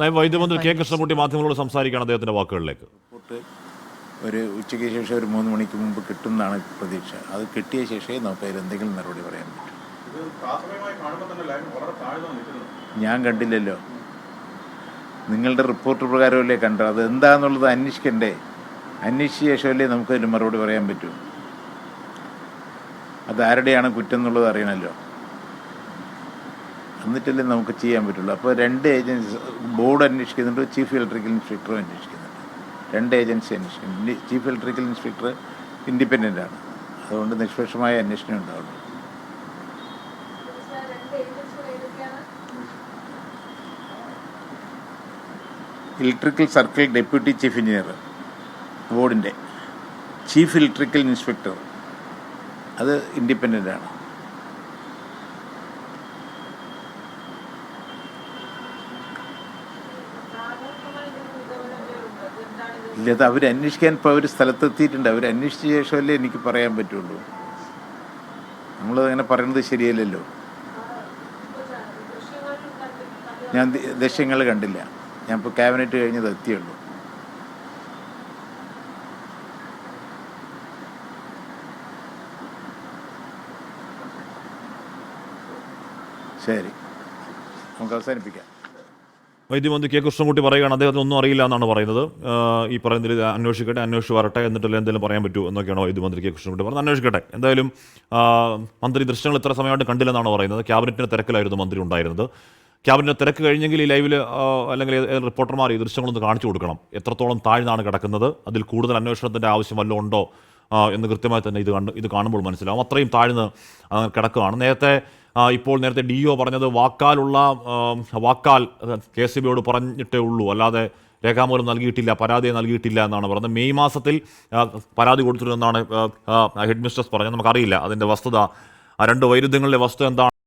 നയം വൈദ്യമന്ത്രി കെ കൃഷ്ണൻകുട്ടി മാധ്യമങ്ങളോട് സംസാരിക്കുകയാണ് അദ്ദേഹത്തിന്റെ വാക്കുകളിലേക്ക്. ഒരു ഉച്ചയ്ക്ക് ശേഷം ഒരു മൂന്ന് മണിക്ക് മുമ്പ് കിട്ടുമെന്നാണ് പ്രതീക്ഷ. അത് കിട്ടിയ ശേഷമേ നമുക്ക് അതിൽ എന്തെങ്കിലും മറുപടി പറയാൻ പറ്റും. ഞാൻ കണ്ടില്ലല്ലോ. നിങ്ങളുടെ റിപ്പോർട്ട് പ്രകാരമല്ലേ കണ്ടത്? അത് എന്താണെന്നുള്ളത് അന്വേഷിക്കണ്ടേ? അന്വേഷിച്ച ശേഷമല്ലേ നമുക്ക് അതിന് മറുപടി പറയാൻ പറ്റും. അത് ആരുടെയാണ് കുറ്റം എന്നുള്ളത് അറിയണമല്ലോ. എന്നിട്ടല്ലേ നമുക്ക് ചെയ്യാൻ പറ്റുള്ളൂ. അപ്പോൾ രണ്ട് ഏജൻസി ബോർഡ് അന്വേഷിക്കുന്നുണ്ട് ചീഫ് ഇലക്ട്രിക്കൽ ഇൻസ്പെക്ടറും അന്വേഷിക്കുന്നുണ്ട്. രണ്ട് ഏജൻസി അന്വേഷിക്കുന്നുണ്ട്. ചീഫ് ഇലക്ട്രിക്കൽ ഇൻസ്പെക്ടർ ഇൻഡിപെൻഡന്റ് ആണ്. അതുകൊണ്ട് നിഷ്പക്ഷമായ അന്വേഷണം ഉണ്ടാവുള്ളൂ electrical circle deputy chief engineer ബോർഡിന്റെ ചീഫ് ഇലക്ട്രിക്കൽ ഇൻസ്പെക്ടർ അത് ഇൻഡിപെൻഡന്റ് ആണ്. ഇല്ല അത് അവർ അന്വേഷിക്കാൻ ഇപ്പോൾ അവർ സ്ഥലത്തെത്തിയിട്ടുണ്ട് അവർ അന്വേഷിച്ച ശേഷമല്ലേ എനിക്ക് പറയാൻ പറ്റുള്ളൂ. നമ്മൾ അങ്ങനെ പറയുന്നത് ശരിയല്ലല്ലോ. ഞാൻ ദൃശ്യങ്ങൾ കണ്ടില്ല. ഞാൻ ഇപ്പോൾ ക്യാബിനറ്റ് കഴിഞ്ഞത് എത്തിയുള്ളൂ. ശരി. നമുക്ക് അവസാനിപ്പിക്കാം. വൈദ്യമന്ത്രി കെ കൃഷ്ണൻകുട്ടി പറയുകയാണ് അദ്ദേഹത്തിന് ഒന്നും അറിയില്ല എന്നാണ് പറയുന്നത്. ഈ പറയുന്നതിൽ അന്വേഷിക്കട്ടെ അന്വേഷിച്ച് വരട്ടെ എന്നിട്ടല്ലേ എന്തെങ്കിലും പറയാൻ പറ്റൂ എന്നൊക്കെയാണ് വൈദ്യമന്ത്രി കെ കൃഷ്ണൻകുട്ടി പറഞ്ഞത്. അന്വേഷിക്കട്ടെ. എന്തായാലും മന്ത്രി ദൃശ്യങ്ങൾ ഇത്ര സമയമായിട്ട് കണ്ടില്ലെന്നാണ് പറയുന്നത്. ക്യാബിനറ്റിന്റെ തിരക്കിലായിരുന്നു മന്ത്രി ഉണ്ടായിരുന്നത്. ക്യാബിനറ്റ് തിരക്ക് കഴിഞ്ഞെങ്കിൽ ഈ ലൈവിൽ അല്ലെങ്കിൽ റിപ്പോർട്ടർമാർ ഈ ദൃശ്യങ്ങളൊന്ന് കാണിച്ചു കൊടുക്കണം. എത്രത്തോളം താഴ്ന്നാണ് കിടക്കുന്നത് അതിൽ കൂടുതൽ അന്വേഷണത്തിന്റെ ആവശ്യം വല്ലതും ഉണ്ടോ എന്ന് കൃത്യമായി തന്നെ ഇത് കണ്ട് ഇത് കാണുമ്പോൾ മനസ്സിലാവും. അത്രയും താഴ്ന്ന് കിടക്കുകയാണ്. നേരത്തെ ഇപ്പോൾ നേരത്തെ ഡി ഒ പറഞ്ഞത് വാക്കാലുള്ള വാക്കാൽ കെ സി ബിയോട് പറഞ്ഞിട്ടേ ഉള്ളൂ. അല്ലാതെ രേഖാമൂലം നൽകിയിട്ടില്ല പരാതി നൽകിയിട്ടില്ല എന്നാണ് പറഞ്ഞത്. മെയ് മാസത്തിൽ പരാതി കൊടുത്തിരുന്നെന്നാണ് ഹെഡ് മിസ്ട്രസ് പറഞ്ഞത്. നമുക്കറിയില്ല അതിന്റെ വസ്തുത. ആ രണ്ട് വൈരുദ്ധ്യങ്ങളുടെ വസ്തു എന്താണ്?